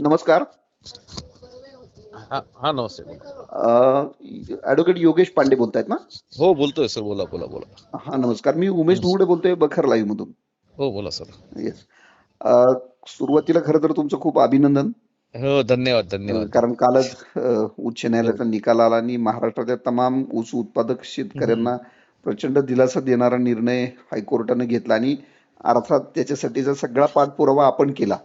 नमस्कार. हा नमस्ते. ऍडव्होकेट योगेश पांडे बोलतायत ना? हो बोलतोय सर बोला बोला बोला. हा नमस्कार. मी उमेश धुवडे बोलतोय बखर लाईव्ह मधून. हो बोला सर. येस सुरुवातीला खरं तर तुमचं खूप अभिनंदन. हो धन्यवाद धन्यवाद. कारण कालच उच्च न्यायालयाचा निकाल आला आणि महाराष्ट्राच्या तमाम ऊस उत्पादक शेतकऱ्यांना प्रचंड दिलासा देणारा निर्णय हायकोर्टाने घेतला आणि अर्थात त्याच्यासाठीचा सगळा पाठपुरावा आपण केला.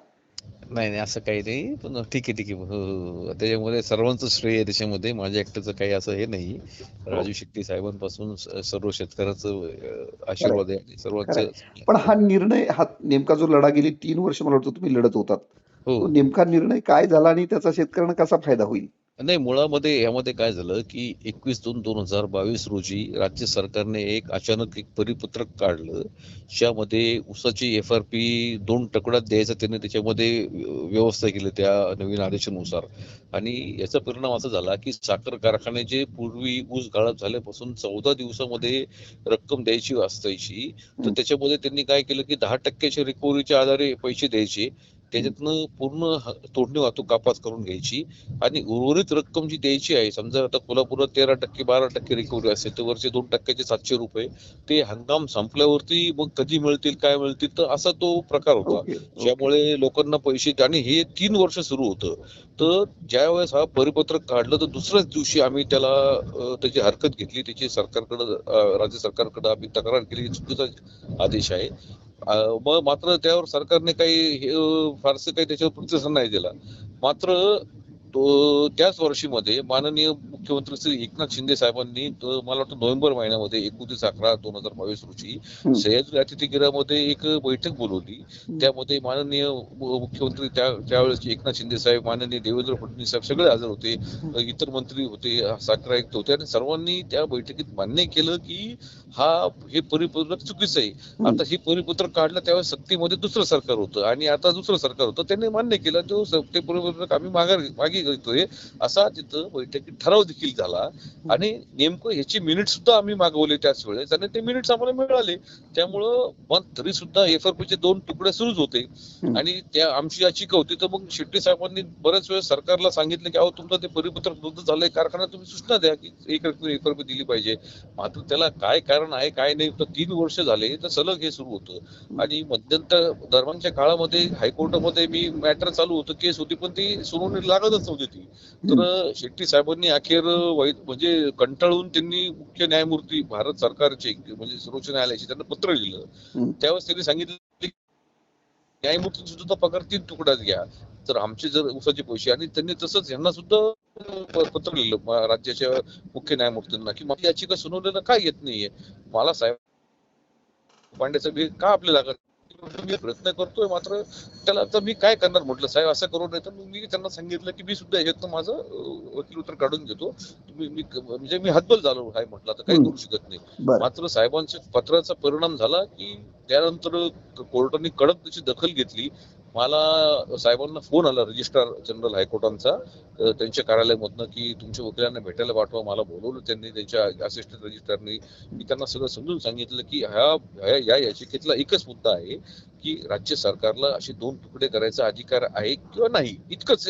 नाही नाही असं काही नाही. पण ठीक आहे ठीक आहे. हो, हो, हो. त्याच्यामध्ये सर्वांचं श्रेय त्याच्यामध्ये. माझ्या एकट्याचं काही असं हे नाही. राजू शेट्टी साहेबांपासून सर्व शेतकऱ्याचं आशीर्वाद आहे. सर्वांचं पण हा निर्णय हा नेमका जो लढा गेली तीन वर्ष मला वाटतं तुम्ही लढत होतात. हो. नेमका निर्णय काय झाला आणि त्याचा शेतकऱ्यांना कसा फायदा होईल? नाही मुळामध्ये यामध्ये काय झालं की एकवीस दोन दोन हजार बावीस रोजी राज्य सरकारने एक अचानक एक परिपत्रक काढलं ज्यामध्ये ऊसाची एफ आर पी दोन तुकड्यात द्यायचं त्याने त्याच्यामध्ये व्यवस्था केली त्या नवीन आदेशानुसार आणि याचा परिणाम असा झाला की साखर कारखाने जे पूर्वी ऊस गाळप झाल्यापासून चौदा दिवसामध्ये रक्कम द्यायची असायची तर. त्याच्यामध्ये त्यांनी काय केलं की दहा टक्क्याच्या रिकव्हरीच्या आधारे पैसे द्यायचे त्याच्यातनं पूर्ण तोडणी वाहतूक कपात करून घ्यायची आणि उर्वरित रक्कम जी द्यायची आहे समजा आता कोल्हापुरात तेरा टक्के बारा टक्के रिकव्हरी असेल तर वरचे दोन टक्क्याचे सातशे रुपये ते हंगाम संपल्यावरती मग कधी मिळतील काय मिळतील तर असा तो प्रकार होता. ज्यामुळे लोकांना पैसे आणि हे तीन वर्ष सुरू होतं. तर ज्यावेळेस हा परिपत्रक काढलं तर दुसऱ्याच दिवशी आम्ही त्याला त्याची हरकत घेतली. त्याची सरकारकडे राज्य सरकारकडे आम्ही तक्रार केली. चुकीचा आदेश आहे. मात्र त्यावर सरकारने काही हे, फारसं काही त्याच्यावर प्रतिसाद नाही दिला. मात्र तो त्याच वर्षीमध्ये माननीय मुख्यमंत्री श्री एकनाथ शिंदे साहेबांनी मला वाटतं नोव्हेंबर महिन्यामध्ये एकोणतीस अकरा दोन हजार बावीस रोजी. सह्याद्री अतिथीगृहामध्ये एक बैठक बोलवली. त्यामध्ये माननीय मुख्यमंत्री त्या त्यावेळेसचे एकनाथ शिंदे साहेब माननीय देवेंद्र फडणवीस साहेब सगळे हजर होते इतर मंत्री होते साखर आयुक्त होते आणि सर्वांनी त्या बैठकीत मान्य केलं की हा हे परिपत्रक चुकीचं आहे. आता हे परिपत्रक काढलं त्यावेळेस सत्तेमध्ये दुसरं सरकार होतं आणि आता दुसरं सरकार होतं त्यांनी मान्य केलं तो ते परिपत्रक आम्ही माघार मागे घेतोय असा तिथं बैठकीत ठराव देखील झाला. आणि नेमकं ह्याची मिनिट सुद्धा आम्ही मागवले त्याच वेळेस आणि ते मिनिट्स आम्हाला मिळाले. त्यामुळं मग तरी सुद्धा एफआरपीचे दोन तुकडे सुरूच होते. आणि त्या आमची याचिका होती तर मग शेट्टी साहेबांनी बऱ्याच वेळेस सरकारला सांगितलं की अहो तुमचं ते परिपत्रक रद्द झालंय. कारखान्यात तुम्ही सूचना द्या की एक रकमी एफआरपी दिली पाहिजे. मात्र त्याला काय कारण आहे काय नाही तर तीन वर्ष झाले तर सलग हे सुरू होतं. आणि मध्यंतर दरम्यानच्या काळामध्ये हायकोर्टामध्ये मी मॅटर चालू होतं केस होती पण ती सुनावणी लागतच नव्हती. ती. तर शेट्टी साहेबांनी अखेर वाईट म्हणजे कंटाळून त्यांनी मुख्य न्यायमूर्ती भारत सरकारचे म्हणजे सर्वोच्च न्यायालयाचे त्यांना पत्र लिहिलं. त्यावेळेस त्यांनी सांगितलं न्यायमूर्ती सुद्धा पगार तीन तुकड्यात घ्या. तर आमचे जर ऊसाचे पैसे आणि त्यांनी तसंच यांना सुद्धा पत्र लिहिलं राज्याच्या मुख्य न्यायमूर्तींना की माझी याचिका सुनावलेलं काय येत नाहीये? मला साहेब पांडे साहेब का आपल्याला लागत प्रयत्न करतोय मात्र त्याला आता मी काय करणार म्हटलं? साहेब असं करू नये तर मी त्यांना सांगितलं की मी सुद्धा याच्यातनं माझं वकील उत्तर काढून घेतो. तुम्ही मी म्हणजे मी हतबल झालो आहे म्हटलं आता काही. करू शकत नाही. मात्र साहेबांच्या पत्राचा परिणाम झाला की त्यानंतर कोर्टाने कडक त्याची दखल घेतली. मला साहेबांना फोन आला रजिस्ट्रार जनरल हायकोर्टांचा त्यांच्या कार्यालयामधनं की तुमच्या वकिलांना भेटायला पाठवा मला बोलवलं त्यांनी त्यांच्या असिस्टंट रजिस्ट्रारनी मी त्यांना सगळं समजून सांगितलं की ह्या ह्या- या याचिकेतला एकच मुद्दा आहे की राज्य सरकारला असे दोन तुकडे करायचा अधिकार आहे किंवा नाही? इतकंच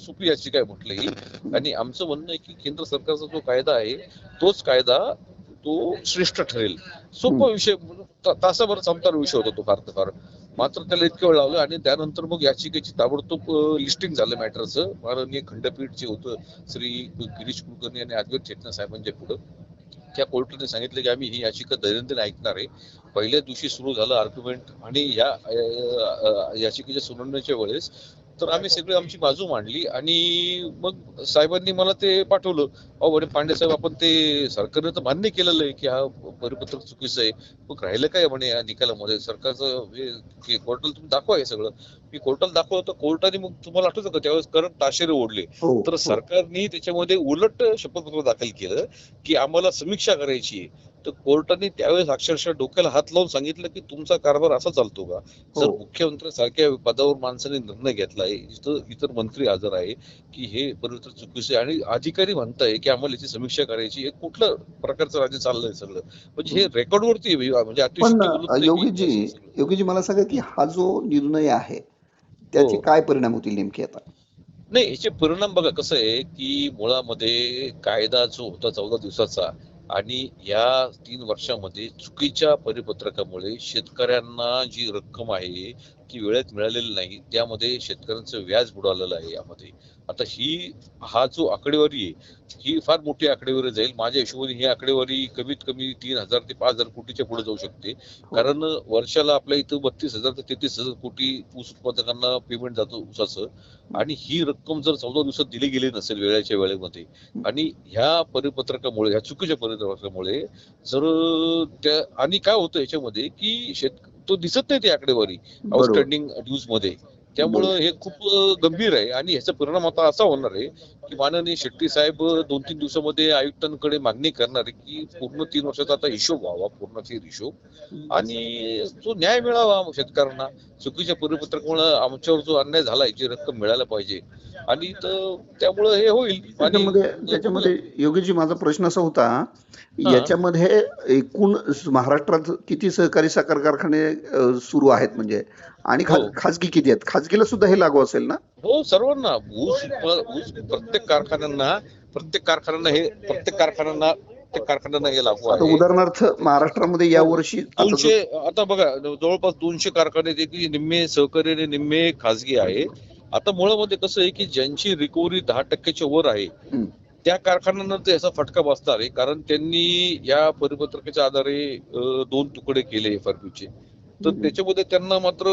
सोपी याचिका आहे म्हटलं ही. आणि आमचं म्हणणं आहे की केंद्र सरकारचा जो कायदा आहे तोच कायदा तो श्रेष्ठ ठरेल. सोपा विषय तासाभर संपणारा विषय होता तो फार तर फार. मात्र त्याला इतकं वेळ लावलं आणि त्यानंतर मग याचिकेची ताबडतोब लिस्टिंग झालं मॅटरचं. माननीय खंडपीठ जे होतं श्री गिरीश कुलकर्णी आणि अद्वैत चेतना साहेबांच्या पुढं त्या कोर्टाने सांगितलं की आम्ही ही याचिका दैनंदिन ऐकणार आहे. पहिल्या दिवशी सुरू झालं आर्ग्युमेंट आणि या याचिकेच्या सुनावणीच्या वेळेस तर आम्ही सगळी आमची बाजू मांडली आणि मग साहेबांनी मला ते पाठवलं. अहो म्हणे पांडे साहेब आपण ते सरकारने तर मान्य केलेलं आहे की हा परिपत्रक चुकीचं आहे. मग राहिलं काय म्हणे या निकालामध्ये? सरकारचं हे कोर्टाला तुम्ही दाखवा हे सगळं. मी कोर्टाला दाखवलं तर कोर्टाने मग तुम्हाला आठवतं का? त्यावेळेस करत ताशेरे ओढले. हो तर हो. सरकारने त्याच्यामध्ये उलट शपथपत्र दाखल केलं की आम्हाला समीक्षा करायची आहे. तर कोर्टाने त्यावेळेस अक्षरशः डोक्याला हात लावून सांगितलं की तुमचा कारभार असा चालतो का जर हो. मुख्यमंत्री सारख्या पदावर माणसाने निर्णय घेतलाय इथं इतर मंत्री हजर आहे की हे चुकीचं आहे आणि अधिकारी म्हणताय की आम्हाला याची समीक्षा करायची हे कुठलं प्रकारचं राज्य चाललंय सगळं म्हणजे हे रेकॉर्डवरती आहे म्हणजे अतिशय योगीजी. योगीजी मला सांगा की हा जो निर्णय आहे त्याचे हो. काय परिणाम होतील नेमके आता नाही याचे परिणाम बघा कसं आहे की मुळामध्ये कायदा जो होता चौदा दिवसाचा आणि या तीन वर्षामध्ये चुकीच्या परिपत्रकामुळे शेतकऱ्यांना जी रक्कम आहे ती वेळेत मिळालेली नाही त्यामध्ये शेतकऱ्यांचं व्याज बुडालेलं आहे यामध्ये. आता ही हा जो आकडेवारी आहे ही फार मोठी आकडेवारी जाईल. माझ्या हिशोबाने ही आकडेवारी कमीत कमी तीन हजार ते पाच हजार कोटीच्या पुढे जाऊ शकते. कारण वर्षाला आपल्या इथं बत्तीस हजार ते तेहतीस हजार कोटी ऊस उत्पादकांना पेमेंट जातं ऊसाचं. आणि ही रक्कम जर चौदा दिवसात दिली गेली नसेल वेळेच्या वेळेमध्ये आणि ह्या परिपत्रकामुळे ह्या चुकीच्या परिपत्रकामुळे जर त्या आणि काय होतं याच्यामध्ये की शेत तो दिसत नाही ती आकडेवारी आउटस्टँडिंग ड्यूजमध्ये. त्यामुळं हे खूप गंभीर आहे. आणि ह्याचा परिणाम आता असा होणार आहे की माननीय शेट्टी साहेब दोन तीन दिवसामध्ये आयुक्तांकडे मागणी करणार आहे की पूर्ण तीन वर्षाचा आता हिशोब व्हावा पूर्ण फेर हिशोब. आणि जो न्याय मिळावा शेतकऱ्यांना. चुकीच्या परिपत्रकामुळे आमच्यावर जो अन्याय झालाय जी रक्कम मिळायला पाहिजे. आणि त्यामुळं हे होईल. त्याच्यामध्ये त्याच्यामध्ये योगीजी माझा प्रश्न असा होता. याच्यामध्ये एकूण महाराष्ट्रात किती सहकारी साखर कारखाने सुरू आहेत? म्हणजे आणि हो. खाजगी किती आहेत? खाजगीला सुद्धा हे लागू असेल ना? हो सर्वांना. ऊस ऊस प्रत्येक कारखान्यांना प्रत्येक कारखान्यांना हे प्रत्येक कारखान्यांना प्रत्येक कारखान्यांना हे लागू आता आहे. उदाहरणार्थ महाराष्ट्रामध्ये यावर्षी आता जो- दोनशे आता बघा जवळपास दोनशे कारखाने आहेत, की निम्मे सहकारी आणि निम्मे खाजगी आहे. आता मुळामध्ये कसं आहे की ज्यांची रिकव्हरी दहा टक्क्याच्या वर आहे हम्म. त्या कारखान्यांना ते याचा फटका बसणार आहे. कारण त्यांनी या परिपत्रकाच्या आधारे अं, दोन तुकडे केले एफआरपीचे तर. त्याच्यामध्ये त्यांना मात्र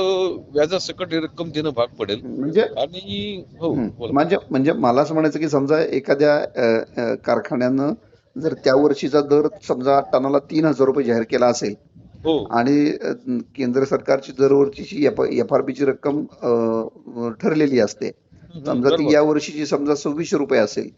व्याजासकट ही रक्कम देणं भाग पडेल म्हणजे आणि हो. म्हणजे म्हणजे मला असं म्हणायचं की समजा एखाद्या कारखान्यानं जर त्या वर्षीचा दर समजा टनाला तीन हजार रुपये जाहीर केला असेल हो आणि केंद्र सरकारची दरवर्षीची एफ आर ची रक्कम ठरलेली असते समजा ती. या वर्षीची समजा सव्वीसशे रुपये असेल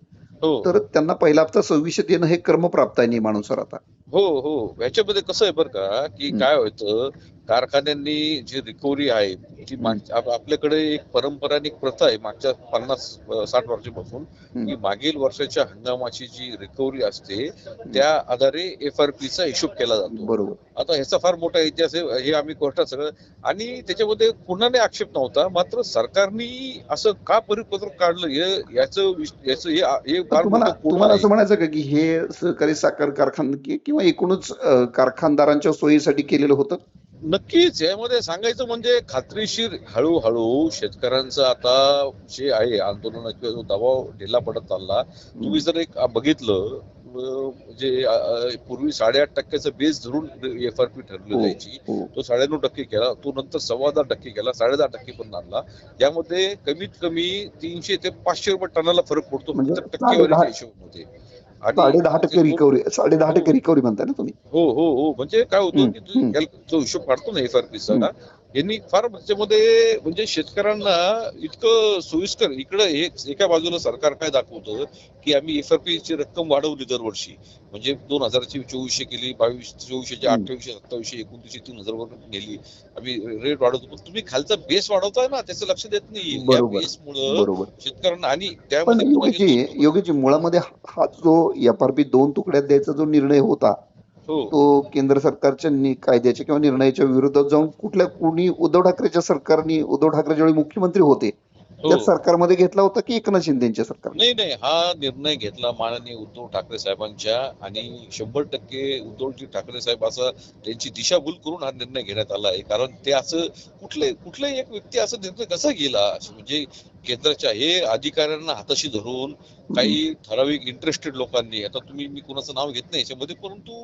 हो तर त्यांना पहिला हप्ता सव्वीसशे देणं हे क्रमप्राप्त आहे नियमानुसार आता हो हो ह्याच्यामध्ये कसं आहे बरं का की. काय होतं कारखान्यांनी जी रिकव्हरी आहे ती आपल्याकडे एक परंपरा आणि प्रथा आहे मागच्या पन्नास साठ वर्षापासून. की मागील वर्षाच्या हंगामाची जी रिकव्हरी असते त्या आधारे एफआरपीचा हिशोब केला जातो बरोबर आता ह्याचा फार मोठा इतिहास आहे हे आम्ही कोर्टात सगळं आणि त्याच्यामध्ये कुणाने आक्षेप नव्हता मात्र सरकारने असं का परिपत्रक काढलं हे याचं याचं हे तुम्हाला. असं म्हणायचं का की हे सहकारी साखर कारखान किंवा एकूणच कारखानदारांच्या सोयीसाठी केलेलं होतं नक्कीच. यामध्ये सांगायचं म्हणजे खात्रीशीर हळूहळू शेतकऱ्यांचं आता जे आहे आंदोलन किंवा जो दबाव ढिला पडत चालला तुम्ही जर एक बघितलं जे अं, पूर्वी साडेआठ टक्क्याचा बेस धरून एफआरपी ठरली हो, जायची हो. तो साडेनऊ टक्के केला तो नंतर सव्वा दहा टक्के केला साडे दहा टक्के पण आणला. यामध्ये कमीत कमी तीनशे ते पाचशे रुपये टनाला फरक पडतो म्हणजे टक्केवारीच्या हिशोबामध्ये. साडे दहा टक्के रिकव्हरी साडे दहा टक्के रिकव्हरी म्हणताय ना तुम्ही. हो हो हो. म्हणजे काय होतं की जो हिशोब काढतो ना एफआरपीचा ना यांनी फार त्याच्यामध्ये म्हणजे शेतकऱ्यांना इतकं सोयीस्कर इकडे हे एका बाजूला सरकार काय दाखवतं की आम्ही एफआरपी ची रक्कम वाढवली दरवर्षी. म्हणजे दोन हजारची चोवीसशे केली बावीस चोवीसशे. अठ्ठावीसशे सत्तावीसशे एकोणतीसशे तीन हजार वर नेली. आम्ही रेट वाढवतो. पण तुम्ही खालचा बेस वाढवताय ना त्याचं लक्ष देत नाही. या शेतकऱ्यांना आणि त्यामध्ये योगीजी मुळामध्ये हा जो एफ आर पी दोन तुकड्यात द्यायचा जो निर्णय होता तो केंद्र सरकारच्या कायद्याच्या किंवा निर्णयाच्या विरोधात जाऊन कुठल्या कुणी उद्धव ठाकरेच्या सरकारने उद्धव ठाकरे ज्यावेळी मुख्यमंत्री होते त्या हो सरकारमध्ये घेतला होता की एकनाथ शिंदेच्या सरकारने नाही नाही. हा निर्णय घेतला माननीय उद्धव ठाकरे साहेबांच्या आणि शंभर टक्के उद्धवजी ठाकरे साहेब असा त्यांची दिशाभूल करून हा निर्णय घेण्यात आला आहे. कारण ते असं कुठले कुठलाही एक व्यक्ती असं निर्णय कसा गेला? म्हणजे केंद्राच्या हे अधिकाऱ्यांना हाताशी धरून काही ठराविक इंटरेस्टेड लोकांनी आता तुम्ही मी कुणाचं नाव घेत नाही याच्यामध्ये परंतु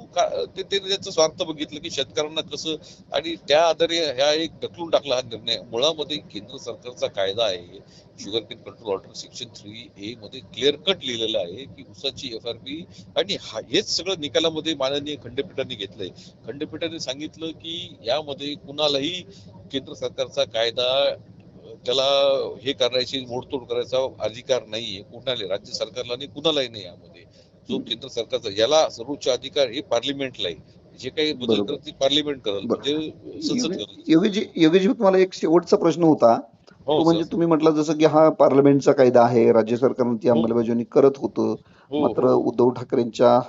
ते त्याचं स्वार्थ बघितलं की शेतकऱ्यांना कसं आणि त्या आधारे ह्या एक ढकलून टाकला हा निर्णय. मुळामध्ये केंद्र सरकारचा कायदा आहे sugar cane control order section three A मध्ये क्लिअर कट लिहिलेलं आहे की उसाची एफ आर पी आणि हा- हेच सगळं निकालामध्ये माननीय खंडपीठाने घेतलंय. खंडपीठाने सांगितलं की यामध्ये कुणालाही केंद्र सरकारचा कायदा त्याला हे करायची मोडतोड करायचा अधिकार नाहीये. कुणाला राज्य सरकारला नाही कुणालाही नाही यामध्ये. जो केंद्र सरकारचा याला सर्वोच्च अधिकार हे पार्लिमेंटला आहे जे काही बदल. करत पार्लिमेंट करेल. म्हणजे संसद करेल. योगीजी योगीजी तुम्हाला एक शेवटचा प्रश्न होता. तो म्हणजे. तुम्ही म्हटलं जसं की हा पार्लमेंटचा कायदा आहे राज्य सरकारनं ती हो. अंमलबजावणी करत होतं हो मात्र हो उद्धव ठाकरेंच्या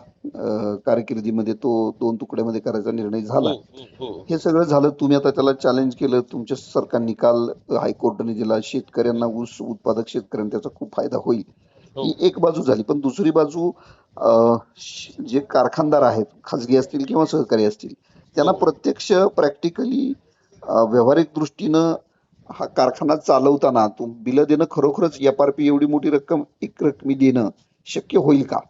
कारकिर्दीमध्ये तो दोन तुकड्यामध्ये करायचा निर्णय झाला हो हो हो हे सगळं झालं तुम्ही आता त्याला चॅलेंज केलं तुमच्या सरकार निकाल हायकोर्टाने दिला शेतकऱ्यांना ऊस उत्पादक शेतकऱ्यांना त्याचा खूप फायदा होईल हो ही एक बाजू झाली पण दुसरी बाजू जे कारखानदार आहेत खाजगी असतील किंवा सहकारी असतील त्यांना हो. प्रत्यक्ष प्रॅक्टिकली व्यावहारिक दृष्टीनं हा कारखाना चालवताना तो बिलं देणं खरोखरच एफआरपी एवढी मोठी रक्कम एक रकमी देणं शक्य होईल का?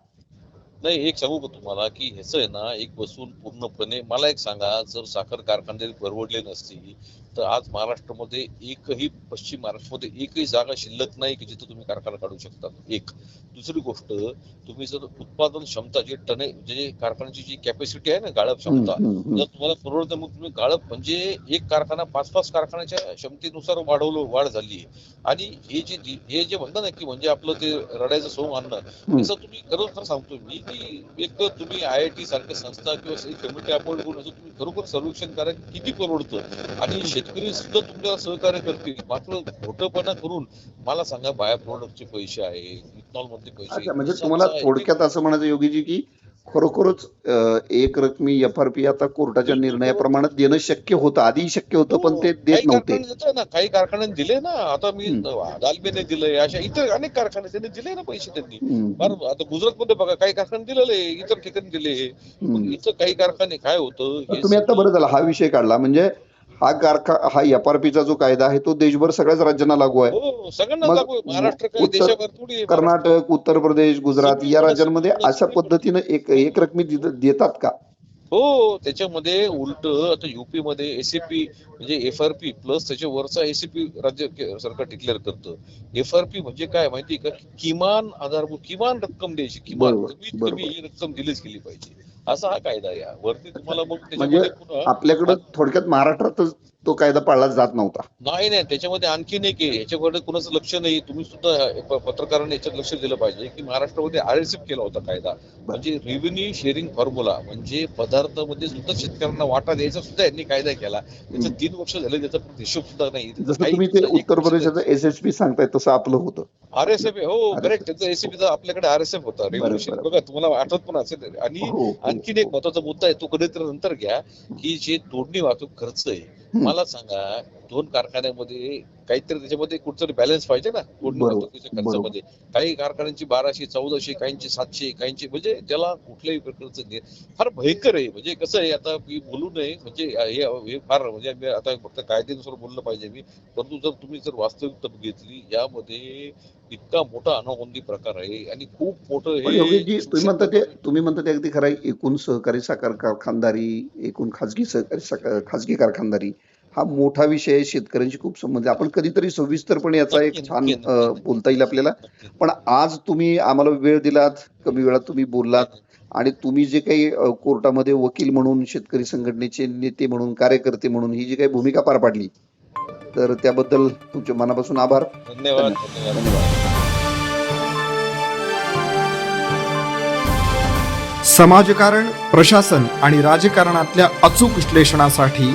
नाही एक सांगू का तुम्हाला की ह्याचं आहे ना एक बसून पूर्णपणे मला एक सांगा जर साखर कारखाने परवडले नसतील तर आज महाराष्ट्रामध्ये एकही पश्चिम महाराष्ट्रामध्ये एकही जागा शिल्लक नाही की जिथे तुम्ही कारखाना काढू शकता. एक. दुसरी गोष्ट तुम्ही जर उत्पादन क्षमता जे टने जे कारखान्याची जी कॅपॅसिटी आहे ना गाळप क्षमता. जर तुम्हाला परवडतं मग तुम्ही गाळप म्हणजे एक कारखाना पाच पाच कारखान्याच्या क्षमतेनुसार वाढवलं वाढ झाली आणि हे जे हे जे म्हणतात ना की म्हणजे आपलं ते रडायचं सोंग आणणं. तसं तुम्ही खरोखर सांगतो मी की एक तुम्ही आय आय टी सारख्या संस्था किंवा कमिटी अपॉइंट करून असं तुम्ही खरोखर सर्वेक्षण करा किती परवडतं. आणि शेतकरी सुद्धा तुमच्याला सहकार्य करतील मात्र खोटंपणा करून मला सांगा बाया प्रोडक्टचे पैसे आहे इथनॉल मधले पैसे अच्छा म्हणजे. तुम्हाला थोडक्यात असं म्हणायचं योगीजी की खरोखरच एक रकमी एफआरपी आता कोर्टाच्या निर्णयाप्रमाणे देणं शक्य होतं आधी शक्य होतं पण ते हो, देत नव्हते ना काही कारखान्यांनी दिले ना आता मी. दालमीने दिलंय अशा इतर अनेक कारखाने त्यांनी दिले ना पैसे त्यांनी आता गुजरात मध्ये बघा काही कारखाने दिलेले इतर ठिकाणी दिले. इथं काही कारखाने काय होतं हे तुम्ही आता बरं झालं हा विषय काढला म्हणजे हा कारखा हा एफआरपीचा जो कायदा आहे तो देशभर सगळ्याच राज्यांना लागू आहे हो सगळ्यांना मग लागू आहे. महाराष्ट्र उत्तर- देशाभर थोडी आहे. कर्नाटक उत्तर प्रदेश गुजरात या राज्यांमध्ये अशा पद्धतीनं एक एक रकमी देत- देतात का हो त्याच्यामध्ये उलट आता युपी मध्ये एसीपी म्हणजे एफआरपी प्लस त्याच्यावरचा एसीपी राज्य सरकार डिक्लेअर करतं एफआरपी म्हणजे काय माहिती का किमान आधारभूत किमान रक्कम द्यायची किमान कमीत कमी. ही रक्कम दिलीच गेली पाहिजे असा हा कायदा हा. वरती तुम्हाला मग म्हणजे आपल्याकडं थोडक्यात महाराष्ट्रातच तो कायदा पाळला जात नव्हता. नाही नाही त्याच्यामध्ये आणखीन एक आहे याच्याकडे कुणाचं लक्ष नाही. तुम्ही सुद्धा प- पत्रकारांनी याच्यात लक्ष दिलं पाहिजे की महाराष्ट्रामध्ये आरएसएफ केला होता कायदा. म्हणजे रेव्हेन्यू शेअरिंग फॉर्म्युला म्हणजे पदार्थामध्ये सुद्धा शेतकऱ्यांना वाटा द्यायचा सुद्धा यांनी कायदा केला. त्याचं तीन वर्ष झाले त्याचा हिशोब सुद्धा नाही. जसं तुम्ही ते उत्तर प्रदेशाचं एसएसपी सांगताय तसं आपलं होतं. आरएसएफ हो RSF. करेक्ट त्याचा एसीबीचा आपल्याकडे आरएसएफ होता. रेव्होल्युशन बरोबर. बघा तुम्हाला आठवत पण असेल. आणि हो, हो. आणखीन एक महत्त्वाचा मुद्दा आहे तो कधीतरी नंतर घ्या की जे तोडणी वाहतूक खर्च आहे. मला सांगा दोन कारखान्यामध्ये काहीतरी त्याच्यामध्ये कुठतरी बॅलन्स पाहिजे ना वाहतुकीच्या खर्चामध्ये. काही कारखान्यांची बाराशे चौदाशे काहींची सातशे काहींची म्हणजे त्याला कुठल्याही प्रकारचं फार भयंकर आहे. म्हणजे कसं आहे आता मी बोलू नये म्हणजे हे फार म्हणजे मी आता फक्त कायद्यानुसार बोललं पाहिजे मी. परंतु जर तुम्ही जर वास्तविकता बघितली यामध्ये इतका मोठा अनागोंदी प्रकार आहे आणि खूप मोठं हे तुम्ही म्हणता ते तुम्ही म्हणता ते अगदी खरं एकूण सहकारी साखर कारखानदारी एकूण खाजगी सहकारी खाजगी कारखानदारी हा मोठा विषय आहे शेतकऱ्यांशी खूप संबंध आहे. आपण कधीतरी सविस्तरपणे याचा एक छान. बोलता येईल आपल्याला. पण आज तुम्ही आम्हाला वेळ दिलात कमी वेळात तुम्ही बोललात आणि तुम्ही जे काही कोर्टामध्ये वकील म्हणून शेतकरी संघटनेचे नेते म्हणून कार्यकर्ते म्हणून ही जी काही भूमिका पार पाडली तर त्याबद्दल तुमच्या मनापासून आभार. धन्यवाद. समाजकारण प्रशासन आणि राजकारणातल्या अचूक विश्लेषणासाठी